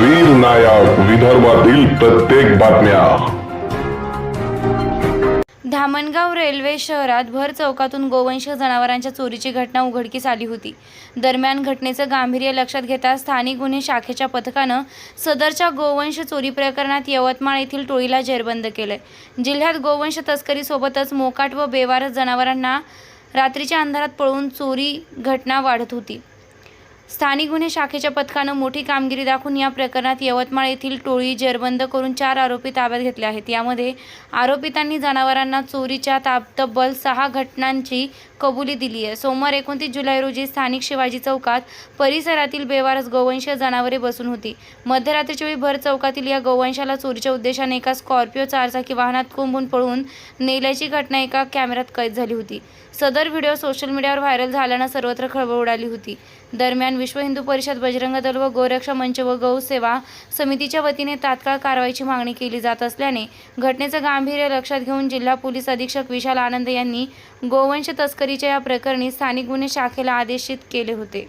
वीर नायक विदर्भातील प्रत्येक बातम्या. धामणगाव रेल्वे शहरात भर चौकातून गोवंश जनावरांच्या चोरीची घटना उघडकीस आली होती. दरम्यान घटनेचं गांभीर्य लक्षात घेता स्थानिक गुन्हे शाखेच्या पथकानं सदरच्या गोवंश चोरी प्रकरणात यवतमाळ येथील टोळीला जेरबंद केलंय. जिल्ह्यात गोवंश तस्करीसोबतच मोकाट व बेवारस जनावरांना रात्रीच्या अंधारात पळून चोरी घटना वाढत होती. स्थानिक गुन्हे शाखेच्या पथकानं मोठी कामगिरी दाखवून या प्रकरणात यवतमाळ येथील टोळी जेरबंद करून चार आरोपी ताब्यात घेतले आहेत. यामध्ये आरोपितांनी जनावरांना चोरीच्या ताब तब्बल सहा घटनांची कबुली दिली आहे. सोमवार एकोणतीस जुलै रोजी स्थानिक शिवाजी चौकात परिसरातील बेवारस गोवंश जनावरे बसून होती. मध्यरात्रीच्या वेळी भर चौकातील या गोवंशाला चोरीच्या उद्देशाने एका स्कॉर्पिओ चारचाकी वाहनात कोंबून पळून नेल्याची घटना एका कॅमेऱ्यात कैद झाली होती. सदर व्हिडिओ सोशल मीडियावर व्हायरल झाल्यानं सर्वत्र खळबळ उडाली होती. दरम्यान विश्व हिंदू परिषद बजरंग दल व गोरक्षा मंच व गौसेवा समितीच्या वतीने तात्काळ कारवाईची मागणी केली जात असल्याने घटनेचं गांभीर्य लक्षात घेऊन जिल्हा पोलीस अधीक्षक विशाल आनंद यांनी गोवंश तस्करीच्या या प्रकरणी स्थानिक गुन्हे शाखेला आदेशित केले होते.